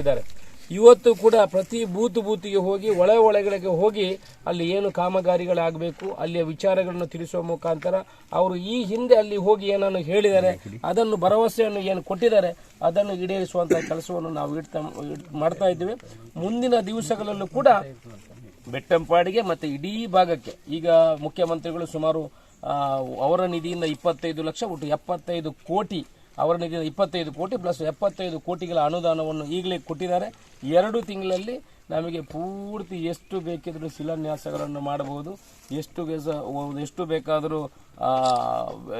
ಇದ್ದಾರೆ. ಇವತ್ತು ಕೂಡ ಪ್ರತಿ ಬೂತ್ ಬೂತಿಗೆ ಹೋಗಿ, ಒಳ ಒಳಗಳಿಗೆ ಹೋಗಿ ಅಲ್ಲಿ ಏನು ಕಾಮಗಾರಿಗಳಾಗಬೇಕು, ಅಲ್ಲಿಯ ವಿಚಾರಗಳನ್ನು ತಿಳಿಸುವ ಮುಖಾಂತರ ಅವರು ಈ ಹಿಂದೆ ಅಲ್ಲಿ ಹೋಗಿ ಏನನ್ನು ಹೇಳಿದ್ದಾರೆ ಅದನ್ನು ಭರವಸೆಯನ್ನು ಏನು ಕೊಟ್ಟಿದ್ದಾರೆ, ಅದನ್ನು ಈಡೇರಿಸುವಂತಹ ಕೆಲಸವನ್ನು ನಾವು ಮಾಡ್ತಾ ಇದ್ದೇವೆ. ಮುಂದಿನ ದಿವಸಗಳಲ್ಲೂ ಕೂಡ ಬೆಟ್ಟಂಪಾಡಿಗೆ ಮತ್ತು ಇಡೀ ಭಾಗಕ್ಕೆ, ಈಗ ಮುಖ್ಯಮಂತ್ರಿಗಳು ಸುಮಾರು ಅವರ ನಿಧಿಯಿಂದ ಇಪ್ಪತ್ತೈದು ಲಕ್ಷ, ಒಟ್ಟು ಎಪ್ಪತ್ತೈದು ಕೋಟಿ ಅವರ ನಿಧಿಯಿಂದ ಇಪ್ಪತ್ತೈದು ಕೋಟಿ ಪ್ಲಸ್ ಎಪ್ಪತ್ತೈದು ಕೋಟಿಗಳ ಅನುದಾನವನ್ನು ಈಗಲೇ ಕೊಟ್ಟಿದ್ದಾರೆ. ಎರಡು ತಿಂಗಳಲ್ಲಿ ನಮಗೆ ಪೂರ್ತಿ ಎಷ್ಟು ಬೇಕಿದ್ರೂ ಶಿಲಾನ್ಯಾಸಗಳನ್ನು ಮಾಡಬಹುದು. ಎಷ್ಟು ಬೇಸ- ಎಷ್ಟು ಬೇಕಾದರೂ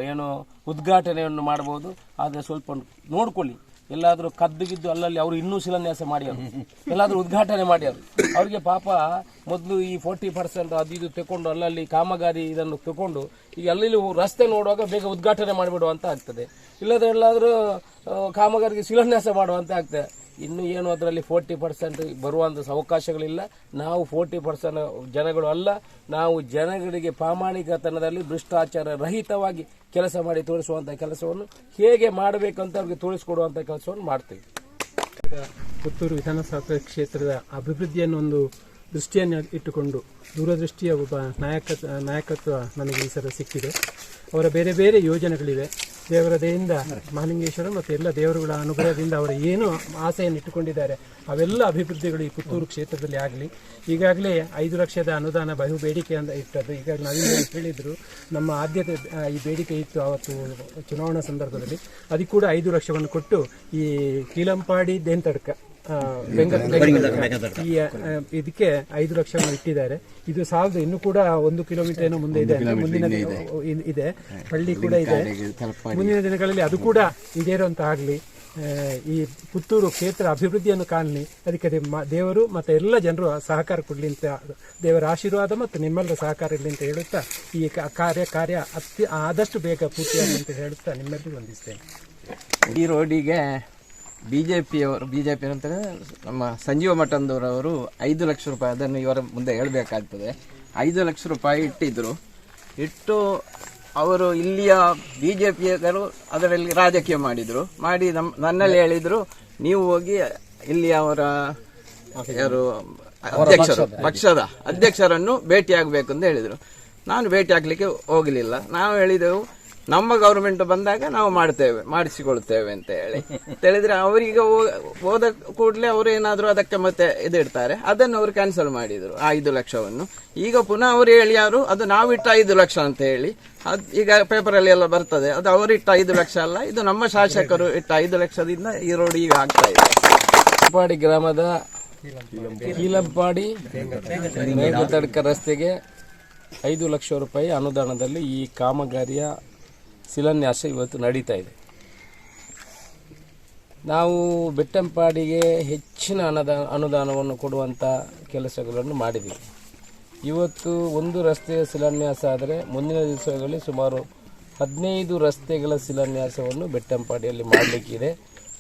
ಏನು ಉದ್ಘಾಟನೆಯನ್ನು ಮಾಡಬಹುದು. ಆದರೆ ಸ್ವಲ್ಪ ನೋಡ್ಕೊಳ್ಳಿ. ಎಲ್ಲಾದರೂ ಕದ್ದು ಗಿದ್ದು ಅಲ್ಲಲ್ಲಿ ಅವರು ಇನ್ನೂ ಶಿಲಾನ್ಯಾಸ ಮಾಡ್ಯಾರು ಎಲ್ಲಾದರೂ ಉದ್ಘಾಟನೆ ಮಾಡ್ಯಾರು ಅವರಿಗೆ ಪಾಪ ಮೊದಲು ಈ ಫೋರ್ಟಿ ಪರ್ಸೆಂಟ್ ಅದು ಇದು ತಗೊಂಡು ಅಲ್ಲಲ್ಲಿ ಕಾಮಗಾರಿ ಇದನ್ನು ತಗೊಂಡು ಈಗ ಅಲ್ಲಿ ರಸ್ತೆ ನೋಡುವಾಗ ಬೇಗ ಉದ್ಘಾಟನೆ ಮಾಡಿಬಿಡುವಂತ ಆಗ್ತದೆ. ಇಲ್ಲದ್ರೆ ಎಲ್ಲಾದರೂ ಕಾಮಗಾರಿಗೆ ಶಿಲಾನ್ಯಾಸ ಮಾಡುವಂತ ಆಗ್ತದೆ. ಇನ್ನು ಏನು ಅದರಲ್ಲಿ ಫೋರ್ಟಿ ಪರ್ಸೆಂಟ್ ಬರುವಂಥ ಅವಕಾಶಗಳಿಲ್ಲ. ನಾವು ಫೋರ್ಟಿ ಪರ್ಸೆಂಟ್ ಜನಗಳು ಅಲ್ಲ. ನಾವು ಜನಗಳಿಗೆ ಪ್ರಾಮಾಣಿಕತನದಲ್ಲಿ ಭ್ರಷ್ಟಾಚಾರ ರಹಿತವಾಗಿ ಕೆಲಸ ಮಾಡಿ ತೋರಿಸುವಂಥ ಕೆಲಸವನ್ನು ಹೇಗೆ ಮಾಡಬೇಕಂತ ಅವ್ರಿಗೆ ತೋರಿಸಿಕೊಡುವಂಥ ಕೆಲಸವನ್ನು ಮಾಡ್ತೀವಿ. ಪುತ್ತೂರು ವಿಧಾನಸಭಾ ಕ್ಷೇತ್ರದ ಅಭಿವೃದ್ಧಿಯನ್ನು ಒಂದು ದೃಷ್ಟಿಯನ್ನು ಇಟ್ಟುಕೊಂಡು ದೂರದೃಷ್ಟಿಯ ಒಬ್ಬ ನಾಯಕ, ನಾಯಕತ್ವ ನನಗೆ ಈ ಸಲ ಸಿಕ್ಕಿದೆ. ಅವರ ಬೇರೆ ಬೇರೆ ಯೋಜನೆಗಳಿವೆ. ದೇವರ ದಯೆಯಿಂದ ಮಹಾಲಿಂಗೇಶ್ವರ ಮತ್ತು ಎಲ್ಲ ದೇವರುಗಳ ಅನುಗ್ರಹದಿಂದ ಅವರು ಏನು ಆಸೆಯನ್ನು ಇಟ್ಟುಕೊಂಡಿದ್ದಾರೆ. ಅವೆಲ್ಲ ಅಭಿವೃದ್ಧಿಗಳು ಈ ಪುತ್ತೂರು ಕ್ಷೇತ್ರದಲ್ಲಿ ಆಗಲಿ. ಈಗಾಗಲೇ ಐದು ಲಕ್ಷದ ಅನುದಾನ ಬಹು ಬೇಡಿಕೆ ಅಂತ ಇಟ್ಟದ್ದು. ಈಗ ನವೀನ್ ಹೇಳಿದರು, ನಮ್ಮ ಆದ್ಯತೆ ಈ ಬೇಡಿಕೆ ಇತ್ತು ಅವತ್ತು ಚುನಾವಣಾ ಸಂದರ್ಭದಲ್ಲಿ. ಅದಕ್ಕೂ ಕೂಡ ಐದು ಲಕ್ಷವನ್ನು ಕೊಟ್ಟು ಈ ಕೀಲಂಪಾಡಿ ದೇಂತಡ್ಕ ಇದಕ್ಕೆ ಐದು ಲಕ್ಷವನ್ನು ಇಟ್ಟಿದ್ದಾರೆ. ಇದು ಸಾಲದು ಇನ್ನು ಕೂಡ ಒಂದು ಕಿಲೋಮೀಟರ್ ಏನೋ ಮುಂದೆ ಇದೆ. ಮುಂದಿನ ದಿನ- ಇದೆ. ಹಳ್ಳಿ ಕೂಡ ಇದೆ. ಮುಂದಿನ ದಿನಗಳಲ್ಲಿ ಅದು ಕೂಡ ಈಡೇರುವಂತ ಆಗಲಿ ಈ ಪುತ್ತೂರು ಕ್ಷೇತ್ರ ಅಭಿವೃದ್ಧಿಯನ್ನು ಕಾಣಲಿ ಅದಕ್ಕೆ ದೇವರು ಮತ್ತು ಎಲ್ಲ ಜನರು ಸಹಕಾರ ಕೊಡಲಿ ಅಂತ ದೇವರ ಆಶೀರ್ವಾದ ಮತ್ತು ನಿಮ್ಮೆಲ್ಲರ ಸಹಕಾರ ಇರಲಿ ಅಂತ ಹೇಳುತ್ತಾ ಈ ಕಾರ್ಯ ಕಾರ್ಯ ಅತ್ಯ ಆದಷ್ಟು ಬೇಗ ಪೂರ್ತಿಯಾಗಲಿ ಅಂತ ಹೇಳುತ್ತಾ ನಿಮ್ಮೆಲ್ಲರಿಗೂ ವಂದಿಸ್ತೇನೆ. ಈ ರೋಡಿಗೆ ಬಿ ಜೆ ಪಿಯವರು ಬಿ ಜೆ ಪಿ ಅಂತ ನಮ್ಮ ಸಂಜೀವ ಮಠಂದವರವರು ಐದು ಲಕ್ಷ ರೂಪಾಯಿ ಅದನ್ನು ಇವರ ಮುಂದೆ ಹೇಳಬೇಕಾಗ್ತದೆ. ಐದು ಲಕ್ಷ ರೂಪಾಯಿ ಇಟ್ಟಿದ್ದರು ಇಟ್ಟು ಅವರು ಇಲ್ಲಿಯ ಬಿ ಜೆ ಪಿಯರು ಅದರಲ್ಲಿ ರಾಜಕೀಯ ಮಾಡಿದರು. ಮಾಡಿ ನಮ್ಮ ನನ್ನಲ್ಲಿ ಹೇಳಿದರು ನೀವು ಹೋಗಿ ಇಲ್ಲಿ ಅವರ ಯಾರು ಅಧ್ಯಕ್ಷರು ಪಕ್ಷದ ಅಧ್ಯಕ್ಷರನ್ನು ಭೇಟಿಯಾಗಬೇಕು ಅಂತ ಹೇಳಿದರು. ನಾನು ಭೇಟಿ ಆಗಲಿಕ್ಕೆ ಹೋಗಲಿಲ್ಲ. ನಾವು ಹೇಳಿದೆವು ನಮ್ಮ ಗೌರ್ಮೆಂಟ್ ಬಂದಾಗ ನಾವು ಮಾಡ್ತೇವೆ, ಮಾಡಿಸಿಕೊಳ್ತೇವೆ ಅಂತ ಹೇಳಿ. ಹೇಳಿದ್ರೆ ಅವರಿಗೆ ಹೋದ ಕೂಡಲೇ ಅವರು ಏನಾದರೂ ಅದಕ್ಕೆ ಮತ್ತೆ ಇದಿಡ್ತಾರೆ. ಅದನ್ನು ಅವರು ಕ್ಯಾನ್ಸಲ್ ಮಾಡಿದರು, ಆ ಐದು ಲಕ್ಷವನ್ನು. ಈಗ ಪುನಃ ಅವರು ಹೇಳಿಯಾರು ಅದು ನಾವು ಇಟ್ಟ ಐದು ಲಕ್ಷ ಅಂತ ಹೇಳಿ. ಅದು ಈಗ ಪೇಪರಲ್ಲಿ ಎಲ್ಲ ಬರ್ತದೆ, ಅದು ಅವರು ಇಟ್ಟ ಐದು ಲಕ್ಷ ಅಲ್ಲ, ಇದು ನಮ್ಮ ಶಾಸಕರು ಇಟ್ಟ ಐದು ಲಕ್ಷದಿಂದ ಈ ರೋಡ್ ಈಗ ಆಗ್ತಾ ಇದೆ. ಪಾಡಿ ಗ್ರಾಮದ ಕೀಲಂಪಾಡಿ ಮೇಘತಡ್ಕ ರಸ್ತೆಗೆ ಐದು ಲಕ್ಷ ರೂಪಾಯಿ ಅನುದಾನದಲ್ಲಿ ಈ ಕಾಮಗಾರಿಯ ಶಿಲಾನ್ಯಾಸ ಇವತ್ತು ನಡೀತಾ ಇದೆ. ನಾವು ಬೆಟ್ಟಂಪಾಡಿಗೆ ಹೆಚ್ಚಿನ ಅನುದಾನ ಅನುದಾನವನ್ನು ಕೊಡುವಂಥ ಕೆಲಸಗಳನ್ನು ಮಾಡಿದ್ದೀವಿ ಇವತ್ತು ಒಂದು ರಸ್ತೆಯ ಶಿಲಾನ್ಯಾಸ ಆದರೆ ಮುಂದಿನ ದಿವಸಗಳಲ್ಲಿ ಸುಮಾರು ಹದಿನೈದು ರಸ್ತೆಗಳ ಶಿಲಾನ್ಯಾಸವನ್ನು ಬೆಟ್ಟಂಪಾಡಿಯಲ್ಲಿ ಮಾಡಲಿಕ್ಕಿದೆ.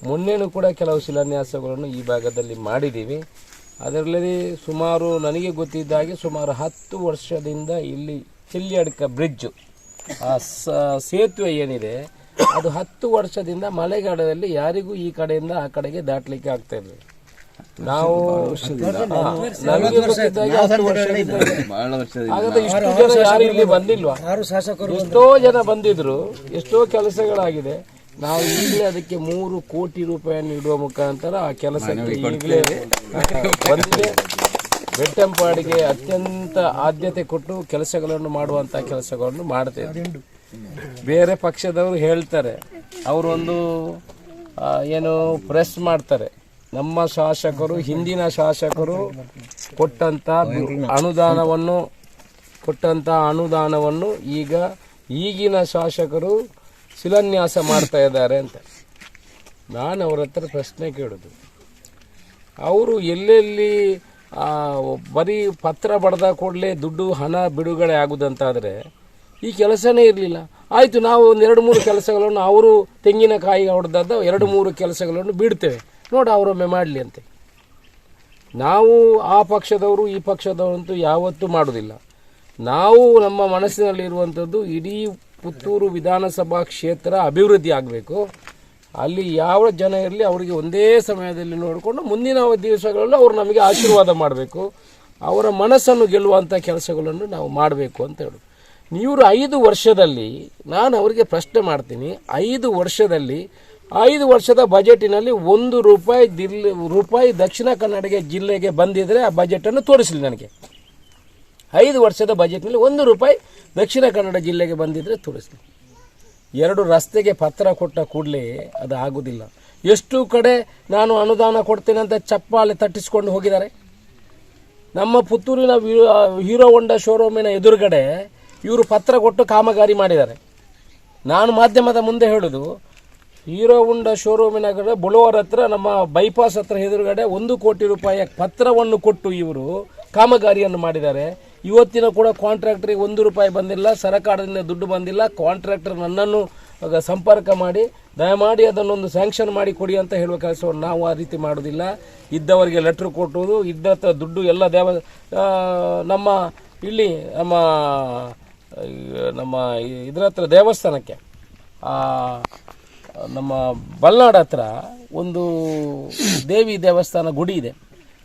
ಮೊನ್ನೆನೂ ಕೂಡ ಕೆಲವು ಶಿಲಾನ್ಯಾಸಗಳನ್ನು ಈ ಭಾಗದಲ್ಲಿ ಮಾಡಿದ್ದೀವಿ. ಅದರಲ್ಲಿ ಸುಮಾರು ನನಗೆ ಗೊತ್ತಿದ್ದ ಹಾಗೆ ಸುಮಾರು ಹತ್ತು ವರ್ಷದಿಂದ ಇಲ್ಲಿ ಚೆಲ್ಲಿಯಡ್ಕ ಬ್ರಿಡ್ಜು ಆ ಸ- ಸೇತುವೆ ಏನಿದೆ ಅದು ಹತ್ತು ವರ್ಷದಿಂದ ಮಳೆಗಾಲದಲ್ಲಿ ಯಾರಿಗೂ ಈ ಕಡೆಯಿಂದ ಆ ಕಡೆಗೆ ದಾಟ್ಲಿಕ್ಕೆ ಆಗ್ತಾ ಇರಲಿಲ್ಲ ನಾವು ಹತ್ತು ವರ್ಷದಿಂದ. ಹಾಗಾದ್ರೆ ಇಷ್ಟು ಜನ ಯಾರು ಇಲ್ಲಿ ಬಂದಿಲ್ವಾ? ಎಷ್ಟೋ ಜನ ಬಂದಿದ್ರು ಎಷ್ಟೋ ಕೆಲಸಗಳಾಗಿದೆ. ನಾವು ಈಗಲೇ ಅದಕ್ಕೆ ಮೂರು ಕೋಟಿ ರೂಪಾಯಿಯನ್ನು ಇಡುವ ಮುಖಾಂತರ ಆ ಕೆಲಸಕ್ಕೆ ಈಗಲೇ ಬಂದಿದೆ. ಬೆಟ್ಟಂಪಾಡಿಗೆ ಅತ್ಯಂತ ಆದ್ಯತೆ ಕೊಟ್ಟು ಕೆಲಸಗಳನ್ನು ಮಾಡುವಂತ ಕೆಲಸಗಳನ್ನು ಮಾಡ್ತೇವೆ ಬೇರೆ ಪಕ್ಷದವರು ಹೇಳ್ತಾರೆ, ಅವರೊಂದು ಏನು ಪ್ರೆಸ್ ಮಾಡ್ತಾರೆ. ನಮ್ಮ ಶಾಸಕರು, ಹಿಂದಿನ ಶಾಸಕರು ಕೊಟ್ಟಂತ ಅನುದಾನವನ್ನು ಕೊಟ್ಟಂತ ಅನುದಾನವನ್ನು ಈಗ ಈಗಿನ ಶಾಸಕರು ಶಿಲಾನ್ಯಾಸ ಮಾಡ್ತಾ ಇದ್ದಾರೆ ಅಂತ. ನಾನು ಅವರ ಹತ್ರ ಪ್ರಶ್ನೆ ಕೇಳೋದು. ಅವರು ಎಲ್ಲೆಲ್ಲಿ ಬರೀ ಪತ್ರ ಬಡ್ದ ಕೂಡಲೇ ದುಡ್ಡು, ಹಣ, ಬಿಡುಗಡೆ ಆಗುದಂತಾದರೆ ಈ ಕೆಲಸನೇ ಇರಲಿಲ್ಲ. ಆಯಿತು, ನಾವು ಒಂದು ಎರಡು ಮೂರು ಕೆಲಸಗಳನ್ನು ಅವರು ತೆಂಗಿನಕಾಯಿ ಹೊಡೆದಾದ ಎರಡು ಮೂರು ಕೆಲಸಗಳನ್ನು ಬಿಡ್ತೇವೆ. ನೋಡಿ, ಅವರೊಮ್ಮೆ ಮಾಡಲಿ ಅಂತೆ. ನಾವು ಆ ಪಕ್ಷದವರು, ಈ ಪಕ್ಷದವರಂತೂ ಯಾವತ್ತೂ ಮಾಡೋದಿಲ್ಲ. ನಾವು ನಮ್ಮ ಮನಸ್ಸಿನಲ್ಲಿರುವಂಥದ್ದು ಇಡೀ ಪುತ್ತೂರು ವಿಧಾನಸಭಾ ಕ್ಷೇತ್ರ ಅಭಿವೃದ್ಧಿ ಆಗಬೇಕು. ಅಲ್ಲಿ ಯಾವ ಜನ ಇರಲಿ ಅವರಿಗೆ ಒಂದೇ ಸಮಯದಲ್ಲಿ ನೋಡಿಕೊಂಡು ಮುಂದಿನ ದಿವಸಗಳಲ್ಲಿ ಅವರು ನಮಗೆ ಆಶೀರ್ವಾದ ಮಾಡಬೇಕು. ಅವರ ಮನಸ್ಸನ್ನು ಗೆಲ್ಲುವಂಥ ಕೆಲಸಗಳನ್ನು ನಾವು ಮಾಡಬೇಕು ಅಂತ ಹೇಳು. ಇವರು ಐದು ವರ್ಷದಲ್ಲಿ, ನಾನು ಅವರಿಗೆ ಪ್ರಶ್ನೆ ಮಾಡ್ತೀನಿ, ಐದು ವರ್ಷದಲ್ಲಿ, ಐದು ವರ್ಷದ ಬಜೆಟಿನಲ್ಲಿ ಒಂದು ರೂಪಾಯಿ ದಿಲ್, ರೂಪಾಯಿ ದಕ್ಷಿಣ ಕನ್ನಡ ಜಿಲ್ಲೆಗೆ ಬಂದಿದ್ದರೆ ಆ ಬಜೆಟನ್ನು ತೋರಿಸಲಿ ನನಗೆ. ಐದು ವರ್ಷದ ಬಜೆಟ್ನಲ್ಲಿ ಒಂದು ರೂಪಾಯಿ ದಕ್ಷಿಣ ಕನ್ನಡ ಜಿಲ್ಲೆಗೆ ಬಂದಿದ್ದರೆ ತೋರಿಸಲಿ. ಎರಡು ರಸ್ತೆಗೆ ಪತ್ರ ಕೊಟ್ಟ ಕೂಡಲೇ ಅದು ಆಗುವುದಿಲ್ಲ ಎಷ್ಟು ಕಡೆ ನಾನು ಅನುದಾನ ಕೊಡ್ತೇನೆ ಅಂತ ಚಪ್ಪಾಳೆ ತಟ್ಟಿಸ್ಕೊಂಡು ಹೋಗಿದ್ದಾರೆ. ನಮ್ಮ ಪುತ್ತೂರಿನ ಹೀರೋ ಹೊಂಡ ಶೋರೂಮಿನ ಎದುರುಗಡೆ ಇವರು ಪತ್ರ ಕೊಟ್ಟು ಕಾಮಗಾರಿ ಮಾಡಿದ್ದಾರೆ. ನಾನು ಮಾಧ್ಯಮದ ಮುಂದೆ ಹೇಳೋದು ಹೀರೋ ಹೋಂಡಾ ಶೋರೂಮಿನ ಬುಳುವರ್ ಹತ್ರ ನಮ್ಮ ಬೈಪಾಸ್ ಹತ್ರ ಎದುರುಗಡೆ ಒಂದು ಕೋಟಿ ರೂಪಾಯಿಯ ಪತ್ರವನ್ನು ಕೊಟ್ಟು ಇವರು ಕಾಮಗಾರಿಯನ್ನು ಮಾಡಿದ್ದಾರೆ. ಇವತ್ತಿನ ಕೂಡ ಕಾಂಟ್ರಾಕ್ಟ್ರಿಗೆ ಒಂದು ರೂಪಾಯಿ ಬಂದಿಲ್ಲ, ಸರಕಾರದಿಂದ ದುಡ್ಡು ಬಂದಿಲ್ಲ. ಕಾಂಟ್ರಾಕ್ಟರ್ ನನ್ನನ್ನು ಸಂಪರ್ಕ ಮಾಡಿ, ದಯಮಾಡಿ ಅದನ್ನೊಂದು ಸ್ಯಾಂಕ್ಷನ್ ಮಾಡಿ ಕೊಡಿ ಅಂತ ಹೇಳುವ ಕೆಲಸವನ್ನು ನಾವು ಆ ರೀತಿ ಮಾಡೋದಿಲ್ಲ. ಇದ್ದವರಿಗೆ ಲೆಟ್ರ್ ಕೊಟ್ಟುವುದು ಇದ್ದ ದುಡ್ಡು ಎಲ್ಲ ದೇವ ನಮ್ಮ ಇಲ್ಲಿ ನಮ್ಮ ನಮ್ಮ ಇದರ ಹತ್ರ ದೇವಸ್ಥಾನಕ್ಕೆ ನಮ್ಮ ಬಲ್ನಾಡ್ ಹತ್ರ ಒಂದು ದೇವಿ ದೇವಸ್ಥಾನ ಗುಡಿ ಇದೆ.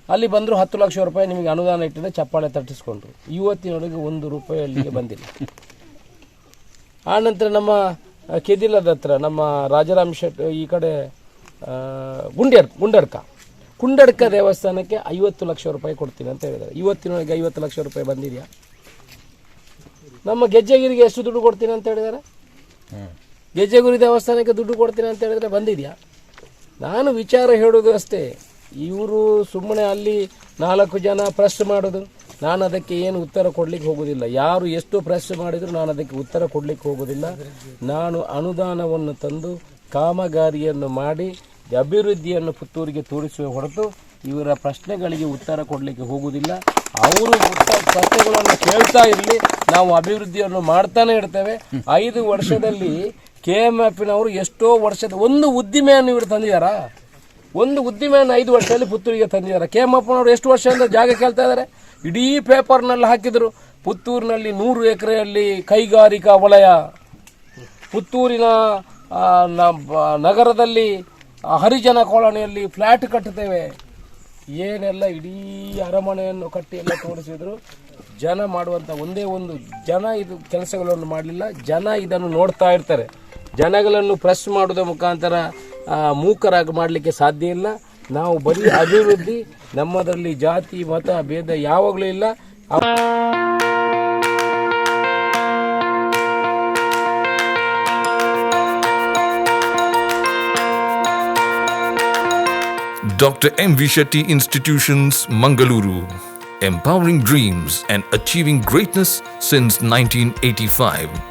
ಅಲ್ಲಿ ಬಂದರೂ ಹತ್ತು ಲಕ್ಷ ರೂಪಾಯಿ ನಿಮಗೆ ಅನುದಾನ ಇಟ್ಟಿದೆ ಚಪ್ಪಾಳೆ ತಟ್ಟಿಸ್ಕೊಂಡ್ರು ಇವತ್ತಿನೊಳಗೆ ಒಂದು ರೂಪಾಯಿ ಅಲ್ಲಿಗೆ ಬಂದಿಲ್ಲ. ಆನಂತರ ನಮ್ಮ ಕೆದಿಲದ ಹತ್ರ ನಮ್ಮ ರಾಜರಾಮ್ ಶೆಟ್ ಈ ಕಡೆ ಆ, ಗುಂಡರ್ಕ ಕುಂಡಡ್ಕ ದೇವಸ್ಥಾನಕ್ಕೆ ಐವತ್ತು ಲಕ್ಷ ರೂಪಾಯಿ ಕೊಡ್ತೀನಿ ಅಂತ ಹೇಳಿದ್ದಾರೆ. ಇವತ್ತಿನೊಳಗೆ ಐವತ್ತು ಲಕ್ಷ ರೂಪಾಯಿ ಬಂದಿದೆಯಾ? ನಮ್ಮ ಗೆಜ್ಜೆಗಿರಿಗೆ ಎಷ್ಟು ದುಡ್ಡು ಕೊಡ್ತೀನಿ ಅಂತ ಹೇಳಿದ್ದಾರೆ? ಗೆಜ್ಜೆಗುರಿ ದೇವಸ್ಥಾನಕ್ಕೆ ದುಡ್ಡು ಕೊಡ್ತೀನಿ ಅಂತ ಹೇಳಿದ್ರೆ ಬಂದಿದೆಯಾ? ನಾನು ವಿಚಾರ ಹೇಳೋದು ಅಷ್ಟೇ. ಇವರು ಸುಮ್ಮನೆ ಅಲ್ಲಿ ನಾಲ್ಕು ಜನ ಪ್ರಶ್ನೆ ಮಾಡೋದು. ನಾನು ಅದಕ್ಕೆ ಏನು ಉತ್ತರ ಕೊಡಲಿಕ್ಕೆ ಹೋಗೋದಿಲ್ಲ. ಯಾರು ಎಷ್ಟು ಪ್ರಶ್ನೆ ಮಾಡಿದರೂ ನಾನು ಅದಕ್ಕೆ ಉತ್ತರ ಕೊಡಲಿಕ್ಕೆ ಹೋಗೋದಿಲ್ಲ. ನಾನು ಅನುದಾನವನ್ನು ತಂದು ಕಾಮಗಾರಿಯನ್ನು ಮಾಡಿ ಅಭಿವೃದ್ಧಿಯನ್ನು ಪುತ್ತೂರಿಗೆ ತೋರಿಸುವ ಹೊರತು ಇವರ ಪ್ರಶ್ನೆಗಳಿಗೆ ಉತ್ತರ ಕೊಡಲಿಕ್ಕೆ ಹೋಗುವುದಿಲ್ಲ ಅವರು ಪ್ರಶ್ನೆಗಳನ್ನು ಕೇಳ್ತಾ ಇರಲಿ. ನಾವು ಅಭಿವೃದ್ಧಿಯನ್ನು ಮಾಡ್ತಾನೆ ಇರ್ತೇವೆ. ಐದು ವರ್ಷದಲ್ಲಿ ಕೆ ಎಂ ಎಫ್ನವರು ಎಷ್ಟೋ ವರ್ಷದ ಒಂದು ಉದ್ದಿಮೆಯನ್ನು ಇವರು ತಂದಿದ್ದಾರ ಒಂದು ಉದ್ದಿಮೆಯನ್ನು ಐದು ವರ್ಷದಲ್ಲಿ ಪುತ್ತೂರಿಗೆ ತಂದಿದ್ದಾರೆ ಕೆ ಎಂ ಎಫ್ನವರು ಎಷ್ಟು ವರ್ಷದಿಂದ ಜಾಗ ಕೇಳ್ತಾ ಇದ್ದಾರೆ ಇಡೀ ಪೇಪರ್ನಲ್ಲಿ ಹಾಕಿದರು. ಪುತ್ತೂರಿನಲ್ಲಿ ನೂರು ಎಕರೆಯಲ್ಲಿ ಕೈಗಾರಿಕಾ ವಲಯ. ಪುತ್ತೂರಿನ ನಗರದಲ್ಲಿ ಹರಿಜನ ಕಾಲೋನಿಯಲ್ಲಿ ಫ್ಲ್ಯಾಟ್ ಕಟ್ಟುತ್ತೇವೆ ಏನೆಲ್ಲ ಇಡೀ ಅರಮನೆಯನ್ನು ಕಟ್ಟಿ ಎಲ್ಲ ತೋರಿಸಿದ್ರು. ಜನ ಮಾಡುವಂಥ ಒಂದೇ ಒಂದು ಜನ ಇದು ಕೆಲಸಗಳನ್ನು ಮಾಡಲಿಲ್ಲ. ಜನ ಇದನ್ನು ನೋಡ್ತಾ ಇರ್ತಾರೆ. ಜನಗಳನ್ನು ಪ್ರೆಸ್ ಮಾಡೋದ್ರ ಮುಖಾಂತರ ಮೂಕರಾಗಿ ಮಾಡಲಿಕ್ಕೆ ಸಾಧ್ಯ ಇಲ್ಲ ನಾವು ಬರೀ ಅಭಿವೃದ್ಧಿ ನಮ್ಮದರಲ್ಲಿ ಜಾತಿ ಮತ ಭೇದ ಯಾವಾಗಲೂ ಇಲ್ಲ Dr. M. V. Shetty Institutions, Mangaluru. Empowering dreams and achieving greatness since 1985.